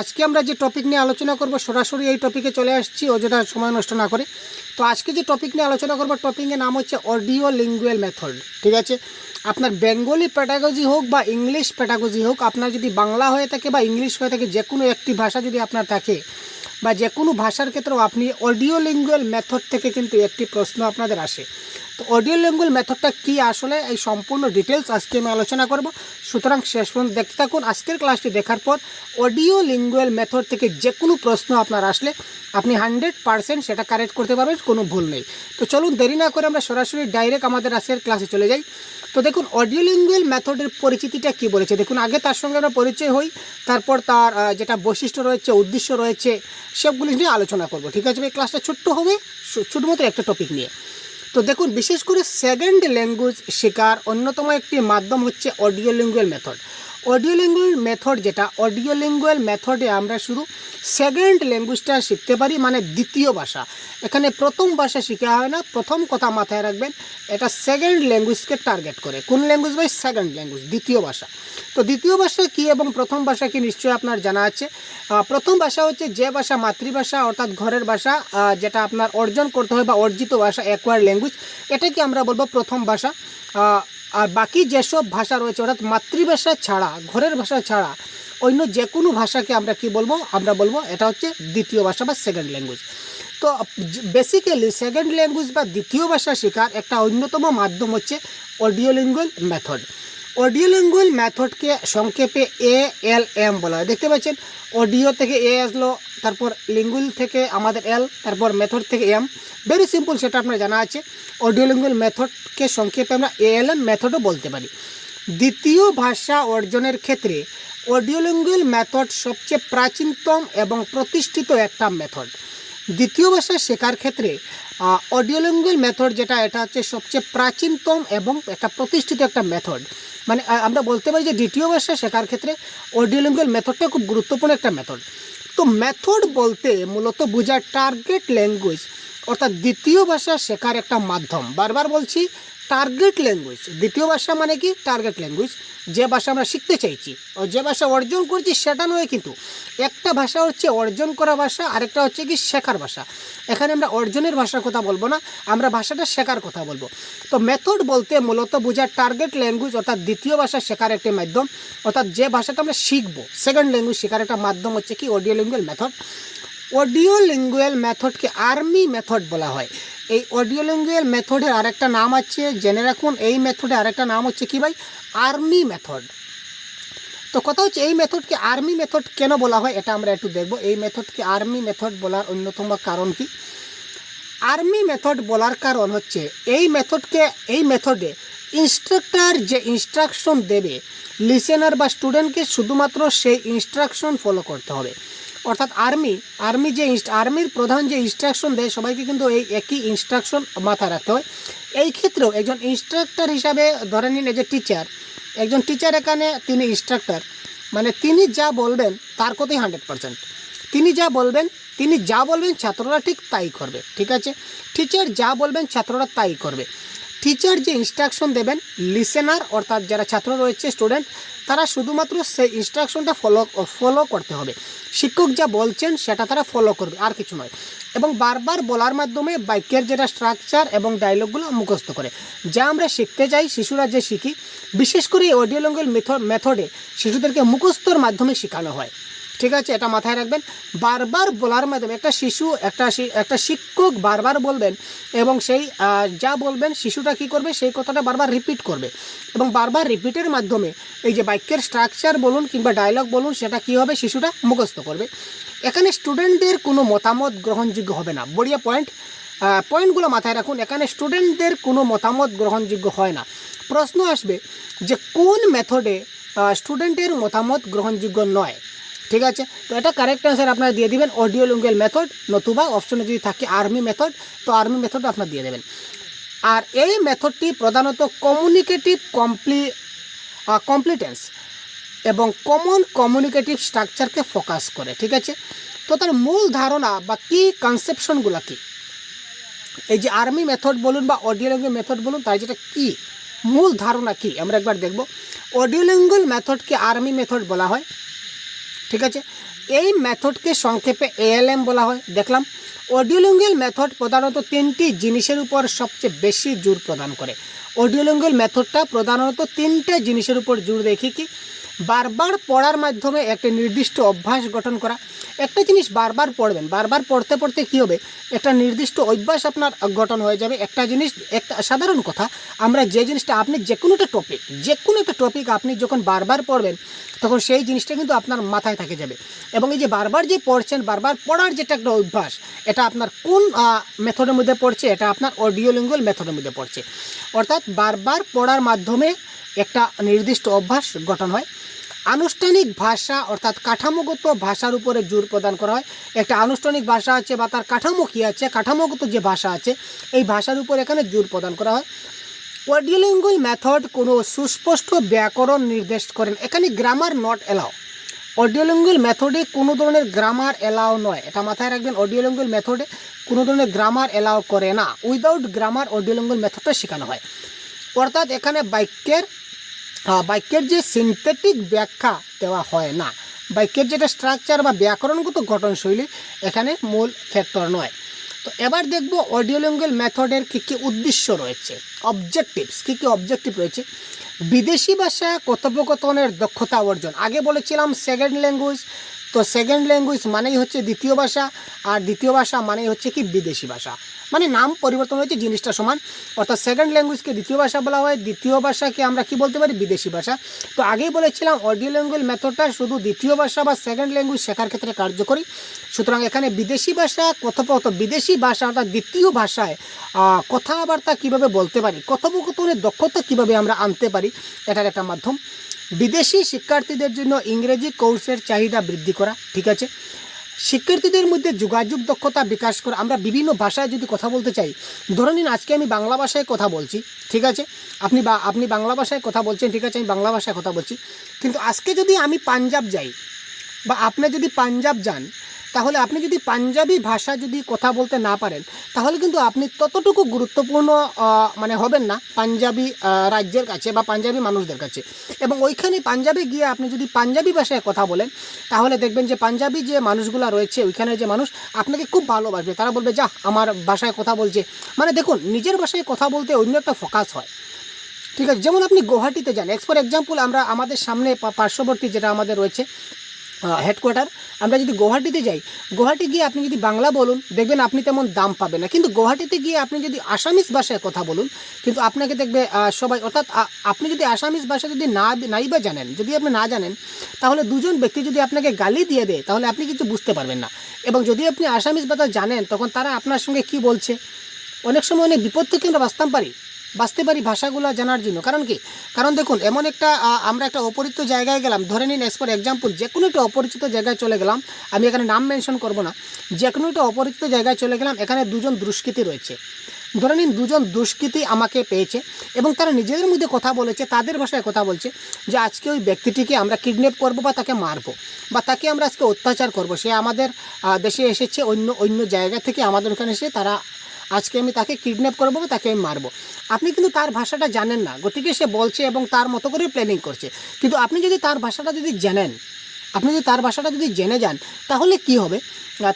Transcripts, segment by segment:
আজকে আমরা যে টপিক নিয়ে আলোচনা করব, সরাসরি এই টপিকে চলে আসছি, অযথা সময় নষ্ট না করে। তো আজকে যে টপিক নিয়ে আলোচনা করব টপিকের নাম হচ্ছে অডিও লিঙ্গুয়াল মেথড ঠিক আছে? আপনার বেঙ্গলি প্যাটাগজি হোক বা ইংলিশ প্যাটাগজি হোক, আপনার যদি বাংলা হয়ে থাকে বা ইংলিশ হয়ে থাকে, যে কোনো একটি ভাষা যদি আপনার থাকে, বা যে কোনো ভাষার ক্ষেত্রেও আপনি অডিও লিঙ্গুয়াল মেথড থেকে কিন্তু একটি প্রশ্ন আপনাদের আসে। তো অডিও লিঙ্গুয়াল মেথডটা কি? আসলে এই সম্পূর্ণ ডিটেলস আজকে আমি আলোচনা করব। সুতরাং শেষ পর্যন্ত দেখতে থাকুন। আজকের ক্লাসটি দেখার পর অডিও লিঙ্গুয়াল মেথড থেকে যে কোনো প্রশ্ন আপনার আসলে আপনি হান্ড্রেড পারসেন্ট সেটা কারেক্ট করতে পারবেন, কোনো ভুল নেই। তো চলুন দেরি না করে আমরা সরাসরি ডাইরেক্ট আমাদের আজকের ক্লাসে চলে যাই। তো দেখুন অডিও লিঙ্গুয়াল মেথডের পরিচিতিটা কি বলেছে? দেখুন, আগে তার সঙ্গে আমরা পরিচয় হই, তারপর তার যেটা বৈশিষ্ট্য রয়েছে, উদ্দেশ্য রয়েছে, সবগুলি নিয়ে আলোচনা করব। ঠিক আছে এই ক্লাসটা ছোট্ট হবে ছোট মতো একটা টপিক নিয়ে। তো দেখুন বিশেষ করে সেকেন্ড ল্যাঙ্গুয়েজ শেখার অন্যতম একটি মাধ্যম হচ্ছে audio lingual method audio lingual method যেটা অডিও লিঙ্গুয়াল মেথডে আমরা শুধু সেকেন্ড ল্যাঙ্গুয়েজটা শিখতে পারি মানে দ্বিতীয় ভাষা। এখানে প্রথম ভাষা শেখা হয় না, প্রথম কথা মাথায় রাখবেন, এটা সেকেন্ড ল্যাঙ্গুয়েজকে টার্গেট করে। কোন ল্যাঙ্গুয়েজ বাই সেকেন্ড ল্যাঙ্গুয়েজ দ্বিতীয় ভাষা। তো দ্বিতীয় ভাষা কী এবং প্রথম ভাষা কি নিশ্চয়ই আপনার জানা আছে। প্রথম ভাষা হচ্ছে যে ভাষা, মাতৃভাষা, অর্থাৎ ঘরের ভাষা যেটা আপনার অর্জন করতে হয় বা অর্জিত ভাষা অ্যাকোয়ার ল্যাঙ্গুয়েজ এটাকে আমরা বলব প্রথম ভাষা। আর বাকি যেসব ভাষা রয়েছে, অর্থাৎ মাতৃভাষা ছাড়া, ঘরের ভাষা ছাড়া, অন্য যে কোনো ভাষাকে আমরা কি বলব? আমরা বলব এটা হচ্ছে দ্বিতীয় ভাষা বা সেকেন্ড ল্যাঙ্গুয়েজ তো বেসিক্যালি সেকেন্ড ল্যাঙ্গুয়েজ বা দ্বিতীয় ভাষা শেখার একটা অন্যতম মাধ্যম হচ্ছে audio lingual method audio lingual মেথডকে সংক্ষেপে এ এল এম বলা হয়। দেখতে পাচ্ছেন, অডিও থেকে এ আসলো, তারপর লিঙ্গুয়াল থেকে আমাদের এল, তারপর মেথড থেকে এম। ভেরি সিম্পল সেটা আপনার জানা আছে। অডিও লিঙ্গুয়াল মেথডকে সংক্ষেপে আমরা এ এল এম মেথডও বলতে পারি। দ্বিতীয় ভাষা অর্জনের ক্ষেত্রে অডিও লিঙ্গুয়াল মেথড সবচেয়ে প্রাচীনতম এবং প্রতিষ্ঠিত একটা মেথড। দ্বিতীয় ভাষা শেখার ক্ষেত্রে অডিও লিঙ্গুয়াল মেথড যেটা, এটা হচ্ছে সবচেয়ে প্রাচীনতম এবং একটা প্রতিষ্ঠিত একটা মেথড মানে আমরা বলতে পারি যে দ্বিতীয় ভাষা শেখার ক্ষেত্রে অডিও লিঙ্গুয়াল মেথডটা খুব গুরুত্বপূর্ণ একটা মেথড তো মেথড বলতে মূলত বোঝায় টার্গেট ল্যাঙ্গুয়েজ অর্থাৎ দ্বিতীয় ভাষা শেখার একটা মাধ্যম। বারবার বলছি টার্গেট ল্যাঙ্গুয়েজ দ্বিতীয় ভাষা মানে কি? টার্গেট ল্যাঙ্গুয়েজ যে ভাষা আমরা শিখতে চাইছি। ও যে ভাষা অর্জন করছি, সেটা নয় কিন্তু, একটা ভাষা হচ্ছে অর্জন করা ভাষা, আরেকটা হচ্ছে কি শেখার ভাষা। এখানে আমরা অর্জনের ভাষার কথা বলব না, আমরা ভাষাটা শেখার কথা বলব। তো মেথড বলতে মূলত বোঝায় টার্গেট ল্যাঙ্গুয়েজ অর্থাৎ দ্বিতীয় ভাষা শেখার একটি মাধ্যম, অর্থাৎ যে ভাষাটা আমরা শিখব। সেকেন্ড ল্যাঙ্গুয়েজ শেখার একটা মাধ্যম হচ্ছে কি audio lingual method audio lingual মেথডকে army method বলা হয়। এই অডিও লিঙ্গুয়াল মেথডের আরেকটা নাম আছে। জেনে রাখুন, এই মেথডের আরেকটা নাম হচ্ছে কি ভাই? আর্মি মেথড তো কথা হচ্ছে, এই মেথডকে আর্মি মেথড কেন বলা হয়? এটা আমরা একটু দেখব। এই মেথডকে আর্মি মেথড বলার অন্যতম কারণ কি? আর্মি মেথড বলার কারণ হচ্ছে, এই মেথডকে এই মেথডে ইনস্ট্রাক্টর যে ইনস্ট্রাকশন দেবে লিসেনার বা স্টুডেন্টকে শুধুমাত্র সেই ইনস্ট্রাকশন ফলো করতে হবে। অর্থাৎ আর্মি আর্মি যে আর্মির প্রধান যে ইনস্ট্রাকশন দেয়, সবাইকে কিন্তু এই একই ইনস্ট্রাকশন মাথায় রাখতে হয়। এই ক্ষেত্রেও একজন ইনস্ট্রাক্টর হিসাবে ধরে নিন যে টিচার একজন টিচার এখানে তিনি ইনস্ট্রাক্টর মানে তিনি যা বলবেন তার কথাই হান্ড্রেড পারসেন্ট তিনি যা বলবেন, তিনি যা বলবেন ছাত্ররা ঠিক তাই করবে, ঠিক আছে? টিচার যা বলবেন ছাত্ররা তাই করবে। টিচার যে ইনস্ট্রাকশন দেবেন লিসেনার অর্থাৎ যারা ছাত্র রয়েছে স্টুডেন্ট তারা শুধুমাত্র সেই ইনস্ট্রাকশনটা ফলো ফলো করতে হবে। শিক্ষক যা বলছেন, সেটা তারা ফলো করবে, আর কিছু নয়। এবং বারবার বলার মাধ্যমে বাক্যের যেটা স্ট্রাকচার এবং ডায়লগগুলো মুখস্থ করে। যা আমরা শিখতে চাই, শিশুরা যে শিখি, বিশেষ করে এই অডিও ল্যাঙ্গুয়েজ মেথড মেথডে শিশুদেরকে মুখস্থর মাধ্যমে শেখানো হয়। ঠিক আছে, এটা মাথায় রাখবেন। বারবার বলার মাধ্যমে একটা শিশু, একটা একটা শিক্ষক বারবার বলবেন এবং সেই যা বলবেন শিশুটা কি করবে, সেই কথাটা বারবার রিপিট করবে। এবং বারবার রিপিটের মাধ্যমে এই যে বাক্যের স্ট্রাকচার বলুন কিংবা ডায়লগ বলুন, সেটা কি হবে? শিশুটা মুখস্থ করবে। এখানে স্টুডেন্টদের কোনো মতামত গ্রহণযোগ্য হবে না। বড়িয়া পয়েন্ট পয়েন্টগুলো মাথায় রাখুন। এখানে স্টুডেন্টদের কোনো মতামত গ্রহণযোগ্য হয় না। প্রশ্ন আসবে যে কোন মেথডে স্টুডেন্টের মতামত গ্রহণযোগ্য নয়? ঠিক আছে? তো এটা কারেক্ট অ্যান্সার আপনারা দিয়ে দিবেন। অডিও লিঙ্গুয়াল মেথড নতুবা অপশনে যদি থাকে আর্মি মেথড তো আর্মি মেথড আপনারা দিয়ে দেবেন। আর এই মেথডটি প্রধানত কমিউনিকেটিভ কমপ্লি কমপ্লিটেন্স এবং কমন কমিউনিকেটিভ স্ট্রাকচারকে ফোকাস করে, ঠিক আছে? তো তার মূল ধারণা বা কী কনসেপশনগুলো কী? এই যে আর্মি মেথড বলুন বা অডিও ল্যাঙ্গুয়েজ মেথড বলুন, তার যেটা কী মূল ধারণা কী? আমরা একবার দেখব। অডিও ল্যাঙ্গুয়েজ মেথডকে আর্মি মেথড বলা হয়। ঠিক আছে? এই মেথডকে সংক্ষেপে এএলএম বলা হয়। দেখলাম অডিওলিঙ্গুয়াল মেথড প্রধানত তিনটি জিনিসের উপর সবচেয়ে বেশি জোর প্রদান করে। অডিওলিঙ্গুয়াল মেথডটা প্রধানত তিনটে জিনিসের উপর জোর দেখি কি বারবার পড়ার মাধ্যমে একটি নির্দিষ্ট অভ্যাস গঠন করা। একটা জিনিস বারবার পড়বেন, বারবার পড়তে পড়তে কী হবে? একটা নির্দিষ্ট অভ্যাস আপনার গঠন হয়ে যাবে। একটা জিনিস, একটা সাধারণ কথা, আমরা যে জিনিসটা, আপনি যে কোনো একটা টপিক যে কোনো একটা টপিক আপনি যখন বারবার পড়বেন তখন সেই জিনিসটা কিন্তু আপনার মাথায় থাকে যাবে। এবং এই যে বারবার যে পড়ছেন, বারবার পড়ার যেটা একটা অভ্যাস, এটা আপনার কোন মেথডের মধ্যে পড়ছে, এটা আপনার অডিও লিঙ্গুয়াল মেথডের মধ্যে পড়ছে। অর্থাৎ বারবার পড়ার মাধ্যমে একটা নির্দিষ্ট অভ্যাস গঠন হয়। আনুষ্ঠানিক ভাষা, অর্থাৎ কাঠামোগত ভাষার উপরে জোর প্রদান করা হয়। একটা আনুষ্ঠানিক ভাষা আছে বা তার কাঠামো কী আছে, কাঠামোগত যে ভাষা আছে, এই ভাষার উপর এখানে জোর প্রদান করা হয়। অডিওলিঙ্গুয়াল মেথড কোনো সুস্পষ্ট ব্যাকরণ নির্দেশ করেন। এখানে গ্রামার নট এলাও অডিওলিঙ্গুয়াল মেথডে কোনো ধরনের গ্রামার এলাও নয়। এটা মাথায় রাখবেন অডিওলিঙ্গুয়াল মেথডে কোনো ধরনের গ্রামার এলাও করে না। উইদাউট গ্রামার অডিওলিঙ্গুয়াল মেথডটা শেখানো হয়। অর্থাৎ এখানে বাক্যের বাক্যের যে সিনথেটিক ব্যাখ্যা দেওয়া হয় না, বাক্যের যেটা স্ট্রাকচার বা ব্যাকরণগত গঠনশৈলী, এখানে মূল ফ্যাক্টর নয়। তো এবার দেখব অডিওলিঙ্গুয়াল মেথডের কী কী উদ্দেশ্য রয়েছে। অবজেক্টিভস কী কী অবজেক্টিভ রয়েছে। বিদেশি ভাষা কথোপকথনের দক্ষতা অর্জন। আগে বলেছিলাম সেকেন্ড ল্যাঙ্গুয়েজ তো সেকেন্ড ল্যাঙ্গুয়েজ মানেই হচ্ছে দ্বিতীয় ভাষা, আর দ্বিতীয় ভাষা মানেই হচ্ছে কি বিদেশি ভাষা। মানে নাম পরিবর্তন হয়েছে, জিনিসটা সমান। অর্থাৎ সেকেন্ড ল্যাঙ্গুয়েজকে দ্বিতীয় ভাষা বলা হয়, দ্বিতীয় ভাষাকে আমরা কি বলতে পারি? বিদেশি ভাষা। তো আগেই বলেছিলাম অডিও ল্যাঙ্গুয়েজ মেথডটা শুধু দ্বিতীয় ভাষা বা সেকেন্ড ল্যাঙ্গুয়েজ শেখার ক্ষেত্রে কার্যকরী। সুতরাং এখানে বিদেশি ভাষা, কথোপকথ, বিদেশি ভাষা, অর্থাৎ দ্বিতীয় ভাষায় কথাবার্তা কীভাবে বলতে পারি, কথোপকথনের দক্ষতা কীভাবে আমরা আনতে পারি, এটার একটা মাধ্যম। বিদেশি শিক্ষার্থীদের জন্য ইংরেজি কোর্সের চাহিদা বৃদ্ধি করা, ঠিক আছে? শিক্ষার্থীদের মধ্যে যোগাযোগ দক্ষতা বিকাশ করা, আমরা বিভিন্ন ভাষায় যদি কথা বলতে চাই, ধরে নিন আজকে আমি বাংলা ভাষায় কথা বলছি, ঠিক আছে? আপনি বা, আপনি বাংলা ভাষায় কথা বলছেন, ঠিক আছে, আমি বাংলা ভাষায় কথা বলছি। কিন্তু আজকে যদি আমি পাঞ্জাব যাই, বা আপনি যদি পাঞ্জাব যান, তাহলে আপনি যদি পাঞ্জাবি ভাষা যদি কথা বলতে না পারেন তাহলে কিন্তু আপনি ততটুকু গুরুত্বপূর্ণ মানে হবেন না পাঞ্জাবি রাজ্যের কাছে বা পাঞ্জাবি মানুষদের কাছে। এবং ওইখানে পাঞ্জাবে গিয়ে আপনি যদি পাঞ্জাবি ভাষায় কথা বলেন, তাহলে দেখবেন যে পাঞ্জাবি যে মানুষগুলো রয়েছে ওইখানে যে মানুষ আপনাকে খুব ভালোবাসবে। তারা বলবে, যা, আমার ভাষায় কথা বলছে। মানে দেখুন, নিজের ভাষায় কথা বলতে অন্য একটা ফোকাস হয়। ঠিক আছে? যেমন আপনি গুয়াহাটিতে যান। এক্স ফর এক্সাম্পল আমরা, আমাদের সামনে পার্শ্ববর্তী যেটা আমাদের রয়েছে হেডকোয়ার্টার আমরা যদি গুয়াহাটিতে যাই, গুয়াহাটি গিয়ে আপনি যদি বাংলা বলুন, দেখবেন আপনি তেমন দাম পাবেন না। কিন্তু গুয়াহাটিতে গিয়ে আপনি যদি আসামিস ভাষায় কথা বলুন, কিন্তু আপনাকে দেখবে সবাই, অর্থাৎ আপনি যদি আসামিস ভাষা যদি না নাই বা জানেন, যদি আপনি না জানেন, তাহলে দুজন ব্যক্তি যদি আপনাকে গালি দিয়ে দেয়, তাহলে আপনি কিছু বুঝতে পারবেন না। এবং যদি আপনি আসামিস ভাষা জানেন, তখন তারা আপনার সঙ্গে কি বলছে? অনেক সময় অনেক বিপদ থেকে আমরা বাঁচতাম পারি। বাঁচতে পারি ভাষাগুলো জানার জন্য। কারণ কি? কারণ দেখুন, এমন একটা আমরা একটা অপরিচিত জায়গায় গেলাম। ধরে নিন এস ফর এক্সাম্পল যে কোনো একটা অপরিচিত জায়গায় চলে গেলাম। আমি এখানে নাম মেনশন করব না। যে কোনো একটা অপরিচিত জায়গায় চলে গেলাম, এখানে দুজন দুষ্কৃতি রয়েছে। ধরে নিন, দুজন দুষ্কৃতী আমাকে পেয়েছে এবং তারা নিজেদের মধ্যে কথা বলেছে, তাদের ভাষায় কথা বলছে যে, আজকে ওই ব্যক্তিটিকে আমরা কিডন্যাপ করব বা তাকে মারবো বা তাকে আমরা আজকে অত্যাচার করব। সে আমাদের দেশে এসেছে, অন্য অন্য জায়গা থেকে আমাদের ওখানে এসে তারা আজকে আমি তাকে কিডন্যাপ করব, তাকে আমি মারবো। আপনি কিন্তু তার ভাষাটা জানেন না। গতিকে সে বলছে এবং তার মতো করে প্ল্যানিং করছে। কিন্তু আপনি যদি তার ভাষাটা যদি জানেন, আপনি যদি তার ভাষাটা যদি জেনে যান, তাহলে কি হবে?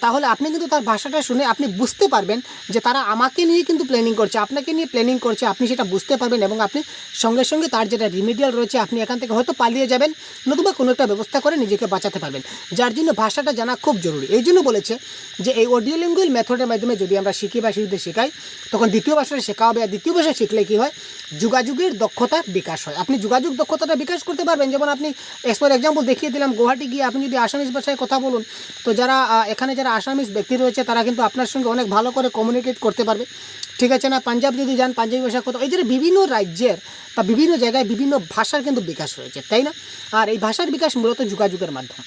তাহলে আপনি কিন্তু তার ভাষাটা শুনে আপনি বুঝতে পারবেন যে তারা আমাকে নিয়ে কিন্তু প্ল্যানিং করছে আপনাকে নিয়ে প্ল্যানিং করছে আপনি সেটা বুঝতে পারবেন এবং আপনি সঙ্গে সঙ্গে তার যেটা রিমিডিয়াল রয়েছে আপনি এখান থেকে হয়তো পালিয়ে যাবেন নতুবা কোনো একটা ব্যবস্থা করে নিজেকে বাঁচাতে পারবেন। যার জন্য ভাষাটা জানা খুব জরুরি। এই জন্য বলেছে যে এই অডিও লিঙ্গুয়াল মেথডের মাধ্যমে যদি আমরা শিখি বা শিশুদের শেখাই তখন দ্বিতীয় ভাষাটা শেখা হবে আর দ্বিতীয় ভাষা শিখলে কী হয়? যোগাযোগের দক্ষতার বিকাশ হয়। আপনি যোগাযোগ দক্ষতাটা বিকাশ করতে পারবেন। যেমন আপনি এক্স ফর এক্সাম্পল দেখিয়ে দিলাম গুয়াহাটি গিয়ে আপনি যদি আসামিস ভাষায় কথা বলুন তো যারা আহ, এখানে যারা আসামিস ব্যক্তি রয়েছে, তারা কিন্তু আপনার সঙ্গে অনেক ভালো করে কমিউনিকেট করতে পারবে। ঠিক আছে না? পাঞ্জাব যদি যান, পাঞ্জাবি ভাষা কথা এই যে বিভিন্ন রাজ্যের বা বিভিন্ন জায়গায় বিভিন্ন ভাষার কিন্তু বিকাশ রয়েছে তাই না? আর এই ভাষার বিকাশ মূলত যোগাযোগের মাধ্যম।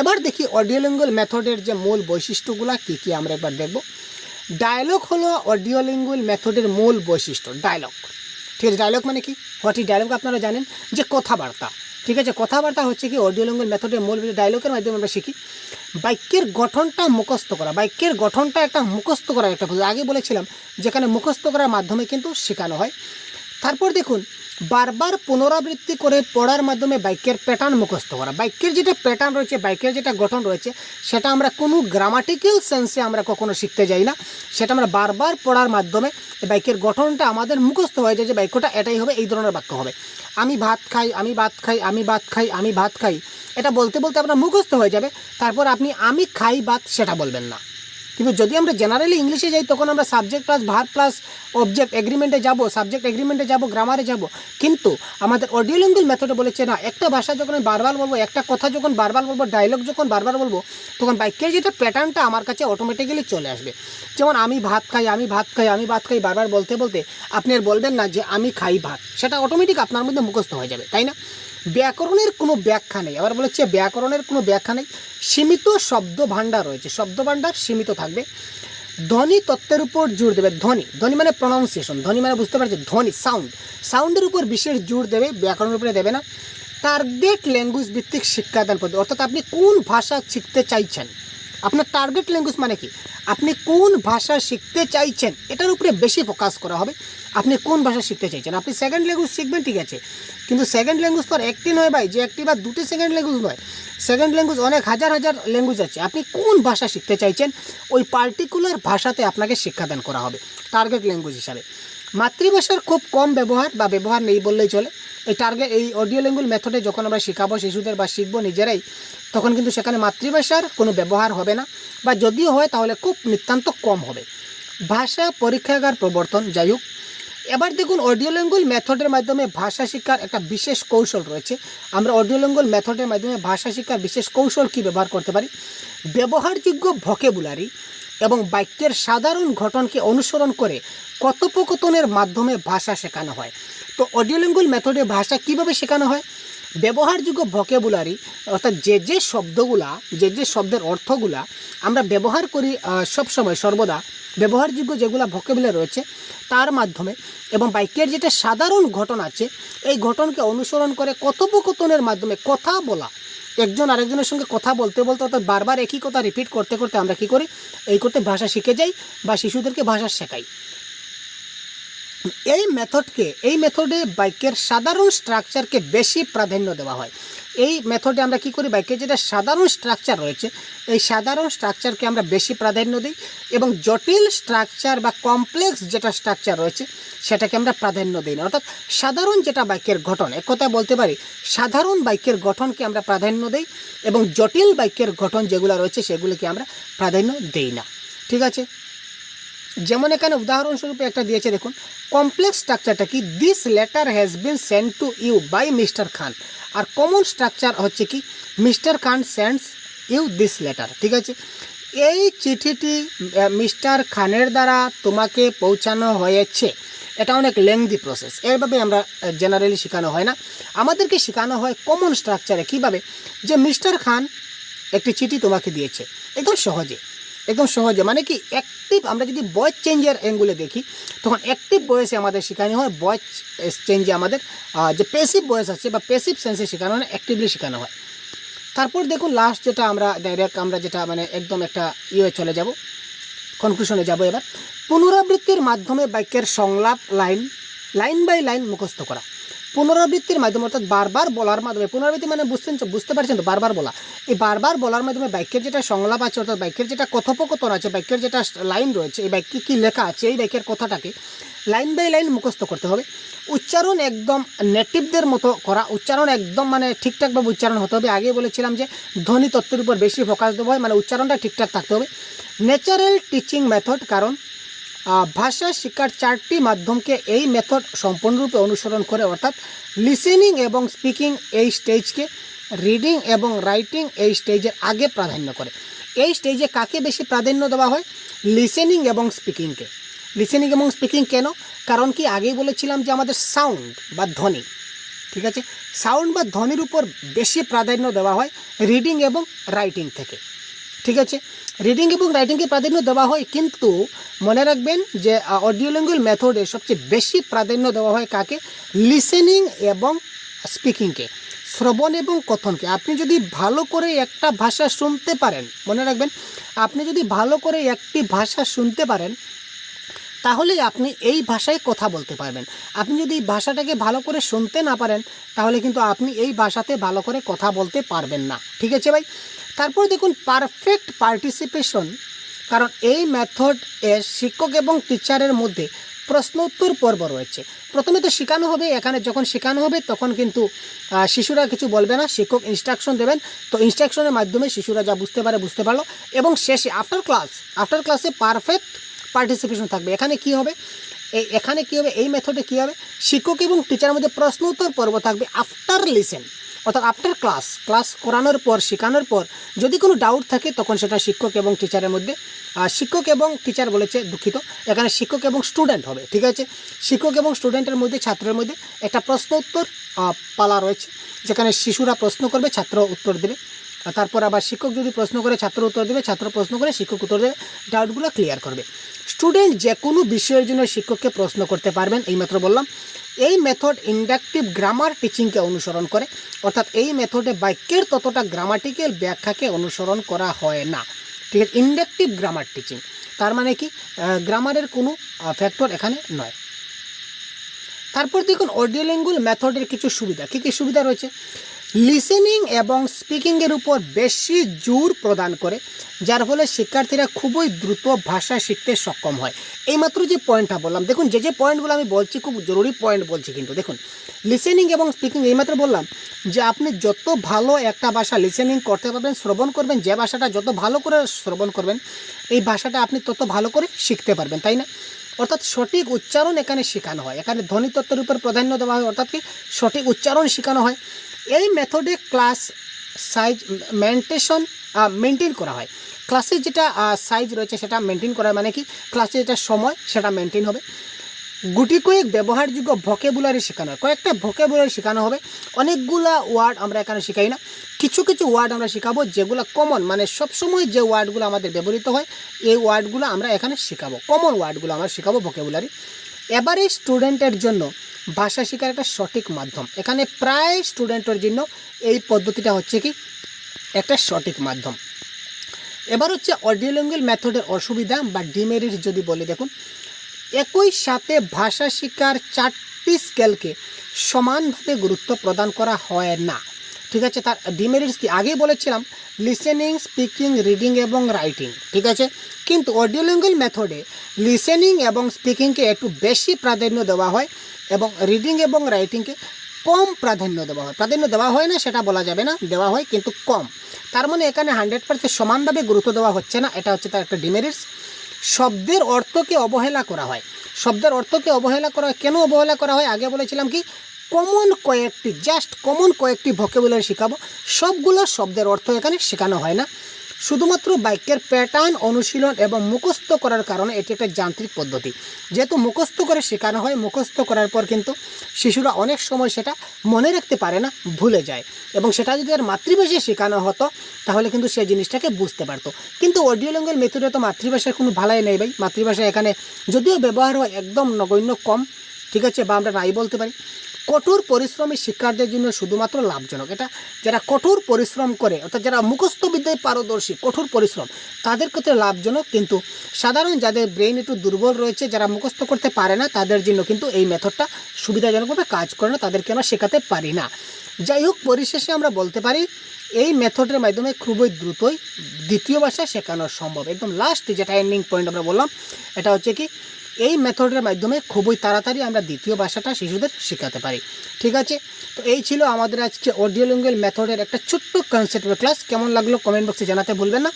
এবার দেখি অডিওলিঙ্গুয়াল মেথডের যে মূল বৈশিষ্ট্যগুলো কী কী আমরা একবার দেখব। ডায়লগ হলো অডিওলিঙ্গুয়াল মেথডের মূল বৈশিষ্ট্য, ডায়লগ। ঠিক আছে, ডায়লগ মানে কি? হোয়াট ইজ ডায়লগ আপনারা জানেন? যে কথাবার্তা। ঠিক আছে, কথাবার্তা হচ্ছে কি অডিওলিঙ্গুয়াল মেথডের মূল ডায়লগের মাধ্যমে আমরা শিখি। বাক্যের গঠনটা মুখস্থ করা বাক্যের গঠনটা একটা মুখস্থ করার একটা। আগে বলেছিলাম, যেখানে মুখস্থ করার মাধ্যমে কিন্তু শেখানো হয়। তারপর দেখুন, বারবার পুনরাবৃত্তি করে পড়ার মাধ্যমে বাইকের প্যাটার্ন মুখস্থ করা। বাইকের যেটা প্যাটার্ন রয়েছে, বাইকের যেটা গঠন রয়েছে, সেটা আমরা কোনো গ্রামাটিক্যাল সেন্সে আমরা কখনো শিখতে যাই না। সেটা আমরা বারবার পড়ার মাধ্যমে বাইকের গঠনটা আমাদের মুখস্থ হয়ে যায় যে বাক্যটা এটাই হবে, এই ধরনের বাক্য হবে। আমি ভাত খাই, আমি ভাত খাই, আমি ভাত খাই, আমি ভাত খাই। এটা বলতে বলতে আপনার মুখস্থ হয়ে যাবে। তারপর আপনি আমি খাই, ভাত, সেটা বলবেন না। কিন্তু যদি আমরা জেনারেলি ইংলিশে যাই, তখন আমরা subject plus verb plus object এগ্রিমেন্টে যাব সাবজেক্ট এগ্রিমেন্টে যাব গ্রামারে যাব। কিন্তু আমাদের অডিও মেথডে বলেছে, না, একটা ভাষা যখন আমি বারবার বলব, একটা কথা যখন বারবার বলব ডায়লগ যখন বারবার বলব, তখন বাক্যের যেটা প্যাটার্নটা আমার কাছে অটোমেটিক্যালি চলে আসবে। যেমন আমি ভাত খাই, আমি ভাত খাই, আমি ভাত খাই বারবার বলতে বলতে আপনি আর বলবেন না যে আমি খাই ভাত। সেটা অটোমেটিক আপনার মধ্যে মুখস্থ হয়ে যাবে, তাই না? ব্যাকরণের কোনো ব্যাখ্যা নেই। আবার বলেছে ব্যাকরণের কোনো ব্যাখ্যা নেই। সীমিত শব্দ ভাণ্ডার রয়েছে। শব্দ ভাণ্ডার সীমিত থাকবে। ধ্বনি তত্ত্বের উপর জোর দেবে। ধ্বনি ধ্বনি মানে প্রনাউন্সিয়েশন ধ্বনি মানে বুঝতে পারছে, ধ্বনি সাউন্ড সাউন্ডের উপর বিশেষ জোর দেবে, ব্যাকরণের উপরে দেবে না। টার্গেট ল্যাঙ্গুয়েজ ভিত্তিক শিক্ষাদান পদ্ধতি। অর্থাৎ আপনি কোন ভাষা শিখতে চাইছেন? আপনার টার্গেট ল্যাঙ্গুয়েজ মানে কি? আপনি কোন ভাষা শিখতে চাইছেন, এটার উপরে বেশি ফোকাস করা হবে। আপনি কোন ভাষা শিখতে চাইছেন? আপনি সেকেন্ড ল্যাঙ্গুয়েজ শিখবেন, ঠিক আছে। কিন্তু সেকেন্ড ল্যাঙ্গুয়েজ তো আর একটি নয় ভাই, যে একটি বা দুটি সেকেন্ড ল্যাঙ্গুয়েজ নয়। সেকেন্ড ল্যাঙ্গুয়েজ অনেক হাজার হাজার ল্যাঙ্গুয়েজ আছে। আপনি কোন ভাষা শিখতে চাইছেন, ওই পার্টিকুলার ভাষাতে আপনাকে শিক্ষাদান করা হবে টার্গেট ল্যাঙ্গুয়েজ হিসাবে। মাতৃভাষার খুব কম ব্যবহার বা ব্যবহার নেই বললেই চলে। এই টার্গেট এই অডিও ল্যাঙ্গুয়েজ মেথডে যখন আমরা শেখাবো শিশুদের বা শিখব নিজেরাই, তখন কিন্তু সেখানে মাতৃভাষার কোনো ব্যবহার হবে না। বা যদিও হয়, তাহলে খুব নিতান্ত কম হবে। ভাষা পরীক্ষাগার প্রবর্তন, যাই হোক। এবার দেখুন অডিও ল্যাঙ্গুয়েজ মেথডের মাধ্যমে ভাষা শিক্ষার একটা বিশেষ কৌশল রয়েছে। আমরা অডিও ল্যাঙ্গুয়েজ মেথডের মাধ্যমে ভাষা শিক্ষার বিশেষ কৌশল কি ব্যবহার করতে পারি? ব্যবহারযোগ্য ভকেবুলারি এবং বাক্যের সাধারণ ঘটনকে অনুসরণ করে কথোপকথনের মাধ্যমে ভাষা শেখানো হয়। তো অডিও ল্যাঙ্গুয়েজ মেথডে ভাষা কীভাবে শেখানো হয়? ব্যবহারযোগ্য ভকেবুলারি অর্থাৎ যে যে শব্দগুলা, যে যে শব্দের অর্থগুলা আমরা ব্যবহার করি সব সময় সর্বদা ব্যবহারযোগ্য যেগুলো ভকেবুলারি রয়েছে তার মাধ্যমে এবং বাক্যের যেটা সাধারণ ঘটনা আছে, এই ঘটনকে অনুসরণ করে কথোপকথনের মাধ্যমে কথা বলা একজন আরেকজনের সঙ্গে কথা বলতে বলতে অর্থাৎ বারবার একই কথা রিপিট করতে করতে আমরা কি করি? এই করতে ভাষা শিখে যাই বা শিশুদেরকে ভাষা শেখাই। এই মেথডকে এই মেথডে বাইকের সাধারণ স্ট্রাকচারকে বেশি প্রাধান্য দেওয়া হয়। এই মেথডে আমরা কি করি বাইকের যেটা সাধারণ স্ট্রাকচার রয়েছে, এই সাধারণ স্ট্রাকচারকে আমরা বেশি প্রাধান্য দিই এবং জটিল স্ট্রাকচার বা কমপ্লেক্স যেটা স্ট্রাকচার রয়েছে, সেটাকে আমরা প্রাধান্য দিই না। অর্থাৎ সাধারণ যেটা বাইকের গঠন কথা বলতে পারি, সাধারণ বাইকের গঠনকে আমরা প্রাধান্য দিই এবং জটিল বাইকের গঠন যেগুলো রয়েছে, সেগুলোকে আমরা প্রাধান্য দিই না। ঠিক আছে? যেমন এখানে উদাহরণস্বরূপ একটা দিয়েছে, দেখুন কমপ্লেক্স স্ট্রাকচারটা কি? This letter has been send to you by mister Khan R common structure হচ্ছে কি mister Khan sends you this letter ঠিক আছে? এই চিঠিটি মিস্টার খানের দ্বারা তোমাকে পৌঁছানো হয়েছে। এটা অনেক লেংদি প্রসেস এইভাবে আমরা জেনারেলি শেখানো হয় না। আমাদেরকে শেখানো হয় কমন স্ট্রাকচারে কীভাবে যে মিস্টার খান একটি চিঠি তোমাকে দিয়েছে, একদম সহজে। একদম সহজে। মানে কি অ্যাক্টিভ আমরা যদি বয়েস চেঞ্জের অ্যাঙ্গুলে দেখি, তখন অ্যাক্টিভ বয়সে আমাদের শেখানো হয় বয়েস চেঞ্জে আমাদের যে পেসিভ বয়স আছে বা পেসিভ সেন্সে শেখানো হয় অ্যাক্টিভলি শেখানো হয়। তারপর দেখুন লাস্ট যেটা আমরা ডাইরেক্ট আমরা যেটা মানে একদম একটা ইয়ে চলে যাব কনক্লুশনে যাব এবার। পুনরাবৃত্তির মাধ্যমে বাক্যের সংলাপ লাইন লাইন বাই লাইন মুখস্থ করা। পুনরাবৃত্তির মাধ্যমে, অর্থাৎ বারবার বলার মাধ্যমে, পুনরাবৃত্তি মানে বুঝতেন তো, বুঝতে পারছেন তো, বারবার বলা। এই বারবার বলার মাধ্যমে বাক্যের যেটা সংলাপ আছে, অর্থাৎ বাক্যের যেটা কথোপকথন আছে, বাক্যের যেটা লাইন রয়েছে, এই বাক্যে কী লেখা আছে, এই বাক্যের কথাটাকে লাইন বাই লাইন মুখস্থ করতে হবে। উচ্চারণ একদম নেটিভদের মতো করা, উচ্চারণ একদম মানে ঠিকঠাকভাবে উচ্চারণ হতে হবে। আগে বলেছিলাম যে ধ্বনি তত্ত্বের উপর বেশি ফোকাস দেবো হয় মানে উচ্চারণটা ঠিকঠাক থাকতে হবে। ন্যাচারাল টিচিং মেথড কারণ ভাষা শিক্ষার চারটি মাধ্যমকে এই মেথড সম্পূর্ণরূপে অনুসরণ করে, অর্থাৎ লিসেনিং এবং স্পিকিং এই স্টেজকে রিডিং এবং রাইটিং এই স্টেজের আগে প্রাধান্য করে। এই স্টেজে কাকে বেশি প্রাধান্য দেওয়া হয়? লিসেনিং এবং স্পিকিংকে লিসেনিং এবং স্পিকিং কেন? কারণ কি আগেই বলেছিলাম যে আমাদের সাউন্ড বা ধ্বনি, ঠিক আছে? সাউন্ড বা ধ্বনির উপর বেশি প্রাধান্য দেওয়া হয় রিডিং এবং রাইটিং থেকে। ঠিক আছে? রিডিং এবং রাইটিংকে প্রাধান্য দেওয়া হয়, কিন্তু মনে রাখবেন যে অডিও ল্যাঙ্গুয়েজ মেথডে সবচেয়ে বেশি প্রাধান্য দেওয়া হয় কাকে? লিসেনিং এবং স্পিকিংকে শ্রবণ এবং কথনকে। আপনি যদি ভালো করে একটা ভাষা শুনতে পারেন, মনে রাখবেন, আপনি যদি ভালো করে একটি ভাষা শুনতে পারেন, তাহলেই আপনি এই ভাষায় কথা বলতে পারবেন। আপনি যদি ভাষাটাকে ভালো করে শুনতে না পারেন, তাহলে কিন্তু আপনি এই ভাষাতে ভালো করে কথা বলতে পারবেন না। ঠিক আছে ভাই? তারপর দেখুন পারফেক্ট পার্টিসিপেশন কারণ এই মেথড এর শিক্ষক এবং টিচারের মধ্যে প্রশ্ন উত্তর পর্ব রয়েছে। প্রথমে তো শেখানো হবে, এখানে যখন শেখানো হবে তখন কিন্তু শিশুরা কিছু বলবে না, শিক্ষক ইনস্ট্রাকশন দেবেন। তো ইনস্ট্রাকশনের মাধ্যমে শিশুরা যা বুঝতে পারে বুঝতে পারল। এবং শেষে আফটার ক্লাস আফটার ক্লাসে পারফেক্ট পার্টিসিপেশন থাকবে। এখানে কি হবে? এই এখানে কি হবে? এই মেথডে কি হবে? শিক্ষক এবং টিচারের মধ্যে প্রশ্ন উত্তর পর্ব থাকবে আফটার লিসেন অর্থাৎ আফটার ক্লাস ক্লাস করানোর পর, শেখানোর পর যদি কোনো ডাউট থাকে, তখন সেটা শিক্ষক এবং টিচারের মধ্যে শিক্ষক এবং টিচার বলেছে দুঃখিত, এখানে শিক্ষক এবং স্টুডেন্ট হবে, ঠিক আছে? শিক্ষক এবং স্টুডেন্টের মধ্যে, ছাত্রের মধ্যে একটা প্রশ্ন উত্তর পালা রয়েছে, যেখানে শিশুরা প্রশ্ন করবে, ছাত্র উত্তর দেবে। তারপর আবার শিক্ষক যদি প্রশ্ন করে, ছাত্র উত্তর দেবে, ছাত্র প্রশ্ন করে, শিক্ষক উত্তর দেবে ডাউটগুলো ক্লিয়ার করবে। স্টুডেন্ট যে কোনো বিষয়ের জন্য শিক্ষককে প্রশ্ন করতে পারবেন, এইমাত্র বললাম। এই মেথড ইন্ডাকটিভ গ্রামার টিচিংকে অনুসরণ করে। অর্থাৎ এই মেথডে বাক্যের ততটা গ্রামাটিক্যাল ব্যাখ্যাকে অনুসরণ করা হয় না। ঠিক আছে ইন্ডাকটিভ গ্রামার টিচিং তার মানে কি? গ্রামারের কোনো ফ্যাক্টর এখানে নয়। তারপর দেখুন অডিও ল্যাঙ্গুয়েজ মেথডের কিছু সুবিধা। কী কী সুবিধা রয়েছে? লিসেনিং এবং স্পিকিংয়ের উপর বেশি জোর প্রদান করে, যার ফলে শিক্ষার্থীরা খুবই দ্রুত ভাষা শিখতে সক্ষম হয়। এইমাত্র যে পয়েন্টটা বললাম, দেখুন, যে যে পয়েন্টগুলো আমি বলছি, খুব জরুরি পয়েন্ট বলছি কিন্তু, দেখুন লিসেনিং এবং স্পিকিং এইমাত্র বললাম যে আপনি যত ভালো একটা ভাষা লিসেনিং করতে পারবেন, শ্রবণ করবেন, যে ভাষাটা যত ভালো করে শ্রবণ করবেন, এই ভাষাটা আপনি তত ভালো করে শিখতে পারবেন, তাই না? অর্থাৎ সঠিক উচ্চারণ এখানে শেখানো হয়। এখানে ধ্বনিতত্ত্বের উপর প্রাধান্য দেওয়া হয়, অর্থাৎ কি? সঠিক উচ্চারণ শেখানো হয়। এই মেথডে ক্লাস সাইজ মেনটেশন মেনটেন করা হয়। ক্লাসের যেটা সাইজ রয়েছে সেটা মেনটেন করা মানে কি? ক্লাসে যেটা সময়, সেটা মেনটেন হবে। গুটি কয়েক ব্যবহারযোগ্য ভোকেবুলারি শেখানো হয়। কয়েকটা ভোকেবুলারি শেখানো হবে। অনেকগুলা ওয়ার্ড আমরা এখানে শেখাই না। কিছু কিছু ওয়ার্ড আমরা শেখাবো যেগুলো কমন মানে সবসময় যে ওয়ার্ডগুলো আমাদের ব্যবহৃত হয়, এই ওয়ার্ডগুলো আমরা এখানে শেখাবো। কমন ওয়ার্ডগুলো আমরা শেখাবো ভোকেবুলারি এবারে স্টুডেন্টের জন্য ভাষা শেখার একটা সঠিক মাধ্যম। এখানে প্রায় স্টুডেন্টের জন্য এই পদ্ধতিটা হচ্ছে কি? একটা সঠিক মাধ্যম। এবার হচ্ছে অডিও ল্যাঙ্গুয়েজ মেথডের অসুবিধা বা ডিমেরিট যদি বলি, দেখুন, একই সাথে ভাষা শিকার চারটি স্কেলকে সমানভাবে গুরুত্ব প্রদান করা হয় না। ঠিক আছে? তার ডিমেরিটস কি? আগেই বলেছিলাম লিসেনিং স্পিকিং রিডিং এবং রাইটিং ঠিক আছে? কিন্তু অডিও ল্যাঙ্গুয়েজ মেথডে লিসেনিং এবং স্পিকিংকে একটু বেশি প্রাধান্য দেওয়া হয় এবং রিডিং এবং রাইটিংকে কম প্রাধান্য দেওয়া হয়। প্রাধান্য দেওয়া হয় না, সেটা বলা যাবে না, দেওয়া হয় কিন্তু কম। তার মানে এখানে হান্ড্রেড পার্সেন্ট সমানভাবে গুরুত্ব দেওয়া হচ্ছে না, এটা হচ্ছে তার একটা ডিমেরিটস শব্দের অর্থকে অবহেলা করা হয়। শব্দের অর্থকে অবহেলা করা হয়। কেন অবহেলা করা হয়? আগে বলেছিলাম কি? কমন কয়েকটি জাস্ট কমন কয়েকটি ভোকেবুলারি শেখাবো। সবগুলো শব্দের অর্থ এখানে শেখানো হয় না। শুধুমাত্র বাক্যের প্যাটার্ন অনুশীলন এবং মুখস্থ করার কারণে এটি একটা যান্ত্রিক পদ্ধতি। যেহেতু মুখস্থ করে শেখানো হয়, মুখস্থ করার পর কিন্তু শিশুরা অনেক সময় সেটা মনে রাখতে পারে না, ভুলে যায়। এবং সেটা যদি আর মাতৃভাষায় শেখানো হতো, তাহলে কিন্তু সেই জিনিসটাকে বুঝতে পারতো। কিন্তু অডিও ল্যাঙ্গুয়েজ মেথডে তো মাতৃভাষার কোনো ভালাই নেই ভাই। মাতৃভাষা এখানে যদিও ব্যবহার হয় একদম নগণ্য কম, ঠিক আছে? বা আমরা নাই বলতে পারি। কঠোর পরিশ্রমী শিক্ষার্থীদের জন্য শুধুমাত্র লাভজনক। এটা যারা কঠোর পরিশ্রম করে, অর্থাৎ যারা মুখস্থ বিদ্যায় পারদর্শী, কঠোর পরিশ্রম, তাদের ক্ষেত্রে লাভজনক। কিন্তু সাধারণ যাদের ব্রেন একটু দুর্বল রয়েছে, যারা মুখস্থ করতে পারে না, তাদের জন্য কিন্তু এই মেথডটা সুবিধাজনকভাবে কাজ করে না, তাদেরকে আমরা শেখাতে পারি না। যাই হোক, পরিশেষে আমরা বলতে পারি, এই মেথডের মাধ্যমে খুবই দ্রুতই দ্বিতীয় ভাষা শেখানো সম্ভব। একদম লাস্ট যেটা এন্ডিং পয়েন্ট আমরা বললাম, এটা হচ্ছে কি এই মেথডের মাধ্যমে খুবই তাড়াতাড়ি আমরা দ্বিতীয় ভাষাটা শিশুদের শেখাতে পারি। ঠিক আছে? তো এই ছিল আমাদের আজকে অডিও ল্যাঙ্গুয়েজ মেথডের একটা ছোট্ট কনসেপ্টের ক্লাস কেমন লাগল কমেন্ট বক্সে জানাতে ভুলবেন না।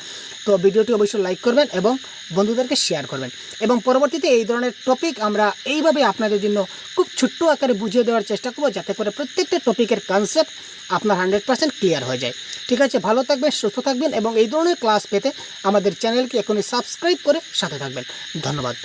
তো ভিডিওটি অবশ্যই লাইক করবেন এবং বন্ধুদেরকে শেয়ার করবেন। এবং পরবর্তীতে এই ধরনের টপিক আমরা এইভাবে আপনাদের জন্য খুব ছোট্ট আকারে বুঝিয়ে দেওয়ার চেষ্টা করব যাতে করে প্রত্যেকটা টপিকের কনসেপ্ট আপনার হান্ড্রেড পার্সেন্ট ক্লিয়ার হয়ে যায়। ঠিক আছে? ভালো থাকবেন, সুস্থ থাকবেন এবং এই ধরনের ক্লাস পেতে আমাদের চ্যানেলকে এখনই সাবস্ক্রাইব করে সাথে থাকবেন। ধন্যবাদ।